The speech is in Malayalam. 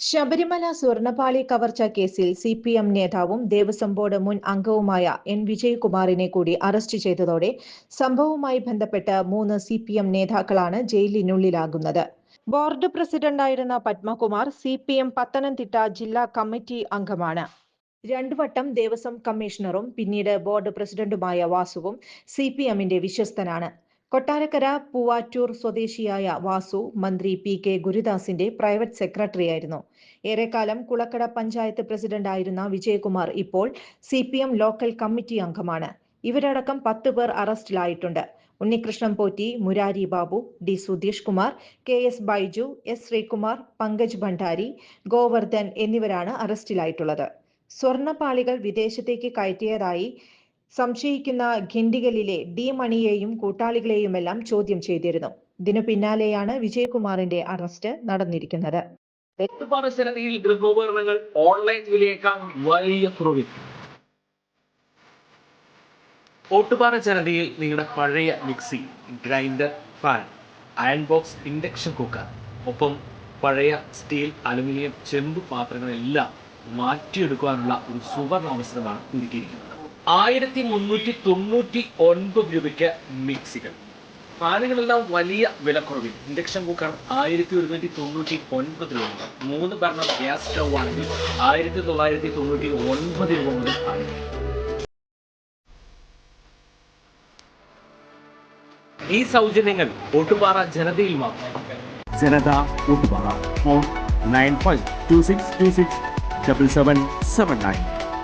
ശബരിമല സ്വർണപാളി കവർച്ച കേസിൽ സി പി എം നേതാവും ദേവസ്വം ബോർഡ് മുൻ അംഗവുമായ എൻ വിജയകുമാറിനെ കൂടി അറസ്റ്റ് ചെയ്തതോടെ സംഭവവുമായി ബന്ധപ്പെട്ട് മൂന്ന് സി പി എം നേതാക്കളാണ് ജയിലിനുള്ളിലാകുന്നത്. ബോർഡ് പ്രസിഡന്റായിരുന്ന Padmakumar C P M Pathanamthitta ജില്ലാ കമ്മിറ്റി അംഗമാണ്. രണ്ടു വട്ടം ദേവസ്വം കമ്മീഷണറും പിന്നീട് ബോർഡ് പ്രസിഡന്റുമായ വാസുവും സി പി എമ്മിന്റെ വിശ്വസ്തനാണ്. കൊട്ടാരക്കര പൂവാറ്റൂർ സ്വദേശിയായ വാസു മന്ത്രി പി കെ ഗുരുദാസിന്റെ പ്രൈവറ്റ് സെക്രട്ടറിയായിരുന്നു. ഏറെക്കാലം കുളക്കട പഞ്ചായത്ത് പ്രസിഡന്റായിരുന്ന വിജയകുമാർ ഇപ്പോൾ സി ലോക്കൽ കമ്മിറ്റി അംഗമാണ്. ഇവരടക്കം പത്ത് പേർ അറസ്റ്റിലായിട്ടുണ്ട്. Unnikrishnan Potti Murari Babu D Sudheesh Kumar K S Baiju S Sreekumar Pankaj Bhandari Govardhan എന്നിവരാണ് അറസ്റ്റിലായിട്ടുള്ളത്. സ്വർണപ്പാളികൾ വിദേശത്തേക്ക് കയറ്റിയതായി സംശയിക്കുന്ന ഖിൻഡിഗലിലെ ഡി മണിയെയും കൂട്ടാളികളെയുമെല്ലാം ചോദ്യം ചെയ്തിരുന്നു. ഇതിനു പിന്നാലെയാണ് വിജയകുമാറിന്റെ അറസ്റ്റ് നടന്നിരിക്കുന്നത്. ഗൃഹോപകരണങ്ങൾ ഓൺലൈൻ വിലയേക്കാൾ വലിയ കുറവിൽ. ഓട്ടുപാറ ജനതയിൽ നിങ്ങളുടെ പഴയ mixie grinder fan iron box induction cooker ഒപ്പം പഴയ സ്റ്റീൽ അലുമിനിയം ചെമ്പ് പാത്രങ്ങളെല്ലാം മാറ്റിയെടുക്കുവാനുള്ള ഒരു സുവർണ അവസരമാണ് ഒരുക്കിയിരിക്കുന്നത് ആയിരത്തി മുന്നൂറ്റി തൊണ്ണൂറ്റി ഒൻപത് രൂപയ്ക്ക് മിക്സികൾ. ഫാനുകളെല്ലാം വലിയ വിലക്കുറവിൽ. ഇൻഡക്ഷൻ കുക്കർ ആയിരത്തി ഒരുന്നൂറ്റി തൊണ്ണൂറ്റി ഒൻപത് രൂപ മുതൽ മൂന്ന് ഭരണം ഗ്യാസ് സ്റ്റൗ ആണെങ്കിൽ ആയിരത്തി തൊള്ളായിരത്തി തൊണ്ണൂറ്റി ഒൻപത് രൂപ മുതൽ ഈ സൗജന്യങ്ങൾ ഓട്ടുപാറ ജനതയിൽ മാത്രം. Janatha Ottupara phone nine five two six two six double seven seven nine.